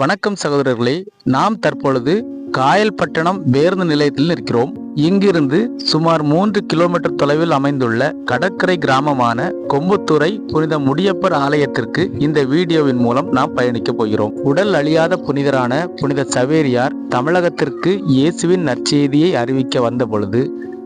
வணக்கம் சகோதரர்களே நாம் தற்பொழுது காயல்பட்டணம் பேருந்து நிலையத்தில் நிற்கிறோம். இங்கிருந்து சுமார் மூன்று கிலோமீட்டர் தொலைவில் அமைந்துள்ள கடற்கரை கிராமமான கொம்புத்துறை புனித முடியப்பர் ஆலயத்திற்கு இந்த வீடியோவின் மூலம் நாம் பயணிக்க போகிறோம். உடல் அழியாத புனிதரான புனித சவேரியார் தமிழகத்திற்கு இயேசுவின் நற்செய்தியை அறிவிக்க வந்த பொழுது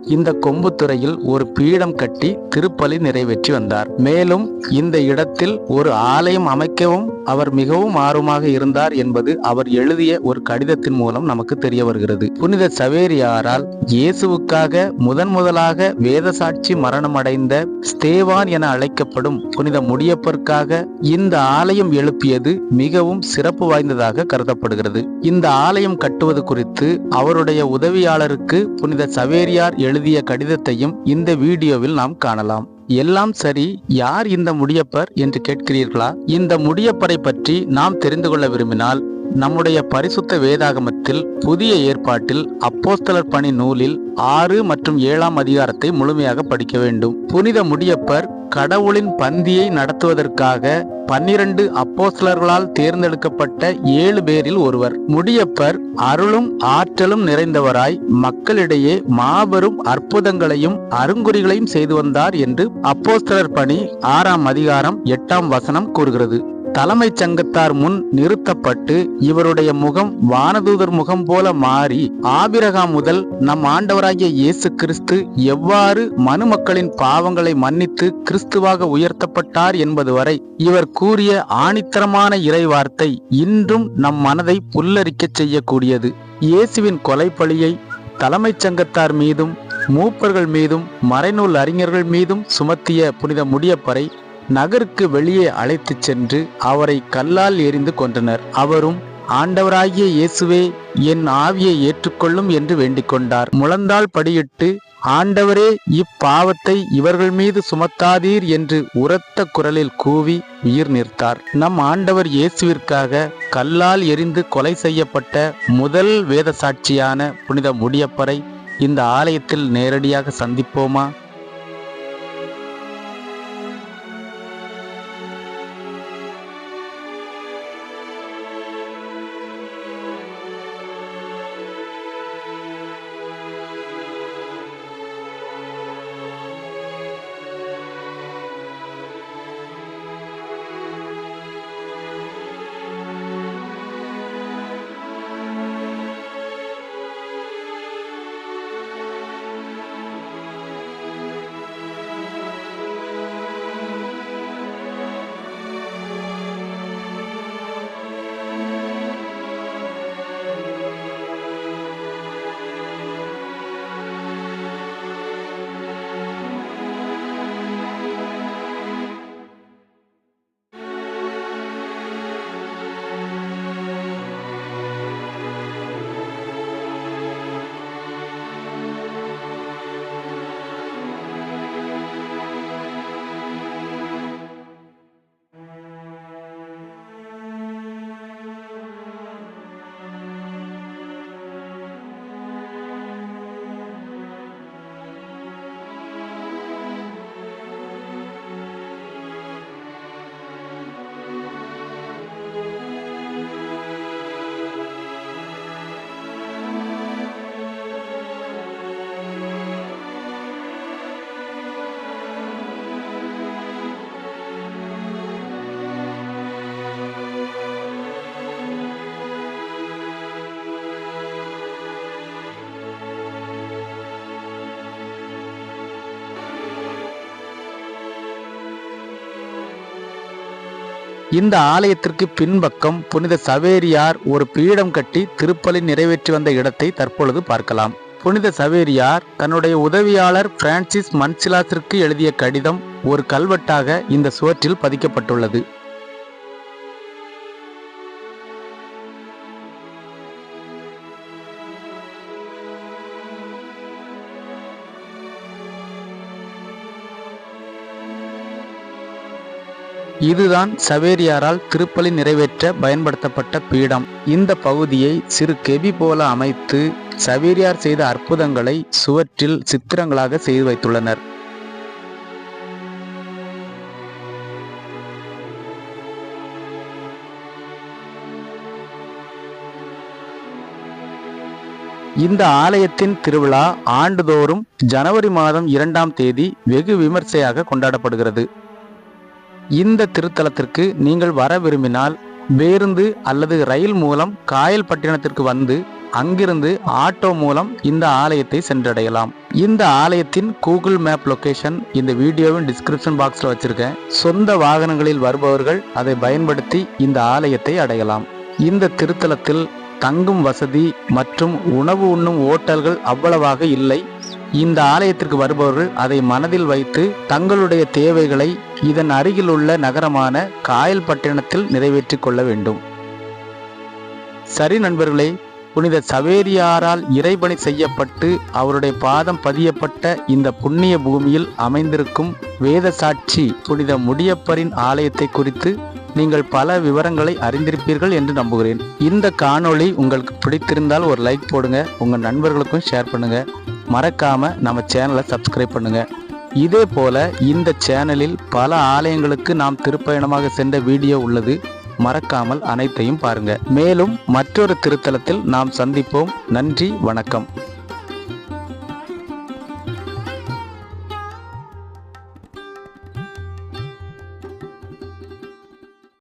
இந்த கொம்புத்துறையில் ஒரு பீடம் கட்டி திருப்பலி நிறைவேற்றி வந்தார். மேலும் இந்த இடத்தில் ஒரு ஆலயம் அமைக்கவும் அவர் மிகவும் ஆர்வமாக இருந்தார் என்பது அவர் எழுதிய ஒரு கடிதத்தின் மூலம் நமக்கு தெரிய வருகிறது. புனித சவேரியாரால் இயேசுவுக்காக முதன் முதலாக வேத சாட்சி மரணமடைந்த ஸ்தேவான் என அழைக்கப்படும் புனித முடியப்பற்காக இந்த ஆலயம் எழுப்பியது மிகவும் சிறப்பு வாய்ந்ததாக கருதப்படுகிறது. இந்த ஆலயம் கட்டுவது குறித்து அவருடைய உதவியாளருக்கு புனித சவேரியார் எழுதிய கடிதத்தையும் இந்த வீடியோவில் நாம் காணலாம். எல்லாம் சரி யார் இந்த முடியப்பர் என்று கேட்கிறீர்களா? இந்த முடியப்பரை பற்றி நாம் தெரிந்து கொள்ள விரும்பினால் நம்முடைய பரிசுத்த வேதாகமத்தில் புதிய ஏற்பாட்டில் அப்போஸ்தலர் பணி நூலில் ஆறு மற்றும் ஏழாம் அதிகாரத்தை முழுமையாக படிக்க வேண்டும். புனித முடியப்பர் கடவுளின் பந்தியை நடத்துவதற்காக பன்னிரண்டு அப்போஸ்தலர்களால் தேர்ந்தெடுக்கப்பட்ட ஏழு பேரில் ஒருவர். முடியப்பர் அருளும் ஆற்றலும் நிறைந்தவராய் மக்களிடையே மாபெரும் அற்புதங்களையும் அருங்குறிகளையும் செய்து வந்தார் என்று அப்போஸ்தலர் பணி ஆறாம் அதிகாரம் எட்டாம் வசனம் கூறுகிறது. தலைமைச் சங்கத்தார் முன் நிறுத்தப்பட்டு இவருடைய முகம் வானதூதர் முகம் போல மாறி ஆபிரகாம் முதல் நம் ஆண்டவராகிய இயேசு கிறிஸ்து எவ்வாறு மனுமக்களின் பாவங்களை மன்னித்து கிறிஸ்துவாக உயர்த்தப்பட்டார் என்பது வரை இவர் கூறிய ஆணித்தரமான இறைவார்த்தை இன்றும் நம் மனதை புல்லரிக்கச் செய்யக்கூடியது. இயேசுவின் கொலைப்பழியை தலைமைச் சங்கத்தார் மீதும் மூப்பர்கள் மீதும் மறைநூல் அறிஞர்கள் மீதும் சுமத்திய புனித முடியப்பறை நகருக்கு வெளியே அழைத்துச் சென்று அவரை கல்லால் எறிந்து கொன்றனர். அவரும் ஆண்டவராகிய இயேசுவே என் ஆவியை ஏற்றுக்கொள்ளும் என்று வேண்டிக் கொண்டார். முழந்தாள் படியிட்டு ஆண்டவரே இப்பாவத்தை இவர்கள் மீது சுமத்தாதீர் என்று உரத்த குரலில் கூவி உயிர் நிறுத்தார் நம் ஆண்டவர் இயேசுவிற்காக கல்லால் எரிந்து கொலை செய்யப்பட்ட முதல் வேத சாட்சியான புனித முடியப்பரை இந்த ஆலயத்தில் நேரடியாக சந்திப்போமா? இந்த ஆலயத்திற்கு பின்பக்கம் புனித சவேரியார் ஒரு பீடம் கட்டி திருப்பலி நிறைவேற்றி வந்த இடத்தை தற்பொழுது பார்க்கலாம். புனித சவேரியார் தன்னுடைய உதவியாளர் பிரான்சிஸ் மன்சிலாஸிற்கு எழுதிய கடிதம் ஒரு கல்வெட்டாக இந்த சுவற்றில் பதிக்கப்பட்டுள்ளது. இதுதான் சவேரியாரால் திருப்பலி நிறைவேற்ற பயன்படுத்தப்பட்ட பீடம். இந்த பகுதியை சிறு கெபி போல அமைத்து சவேரியார் செய்த அற்புதங்களை சுவற்றில் சித்திரங்களாக செய்து வைத்துள்ளனர். இந்த ஆலயத்தின் திருவிழா ஆண்டுதோறும் ஜனவரி மாதம் இரண்டாம் தேதி வெகு விமர்சையாக கொண்டாடப்படுகிறது. இந்த திருத்தலத்திற்கு நீங்கள் வர விரும்பினால் பேருந்து அல்லது ரயில் மூலம் காயல்பட்டினத்திற்கு வந்து அங்கிருந்து ஆட்டோ மூலம் இந்த ஆலயத்தை சென்றடையலாம். இந்த ஆலயத்தின் கூகுள் மேப் லொகேஷன் இந்த வீடியோவின் டிஸ்கிரிப்ஷன் பாக்ஸில் வச்சிருக்கேன். சொந்த வாகனங்களில் வருபவர்கள் அதை பயன்படுத்தி இந்த ஆலயத்தை அடையலாம். இந்த திருத்தலத்தில் தங்கும் வசதி மற்றும் உணவு உண்ணும் ஓட்டல்கள் அவ்வளவாக இல்லை. இந்த ஆலயத்திற்கு வருபவர்கள் அதை மனதில் வைத்து தங்களுடைய தேவைகளை இதன் அருகில் உள்ள நகரமான காயல்பட்டினத்தில் நிறைவேற்றிக் கொள்ள வேண்டும். சரி நண்பர்களே புனித சவேரியாரால் இறைபணி செய்யப்பட்டு அவருடைய பாதம் பதியப்பட்ட இந்த புண்ணிய பூமியில் அமைந்திருக்கும் வேத சாட்சி புனித முடியப்பரின் ஆலயத்தை குறித்து நீங்கள் பல விவரங்களை அறிந்திருப்பீர்கள் என்று நம்புகிறேன். இந்த காணொளி உங்களுக்கு பிடித்திருந்தால் ஒரு லைக் போடுங்க உங்கள் நண்பர்களுக்கும் ஷேர் பண்ணுங்கள் மறக்காம நம்ம சேனலை சப்ஸ்கிரைப் பண்ணுங்க. இதே போல இந்த சேனலில் பல ஆலயங்களுக்கு நாம் திருப்பயணமாக சென்ற வீடியோ உள்ளது. மறக்காமல் அனைத்தையும் பாருங்க. மேலும் மற்றொரு திருத்தலத்தில் நாம் சந்திப்போம். நன்றி வணக்கம்.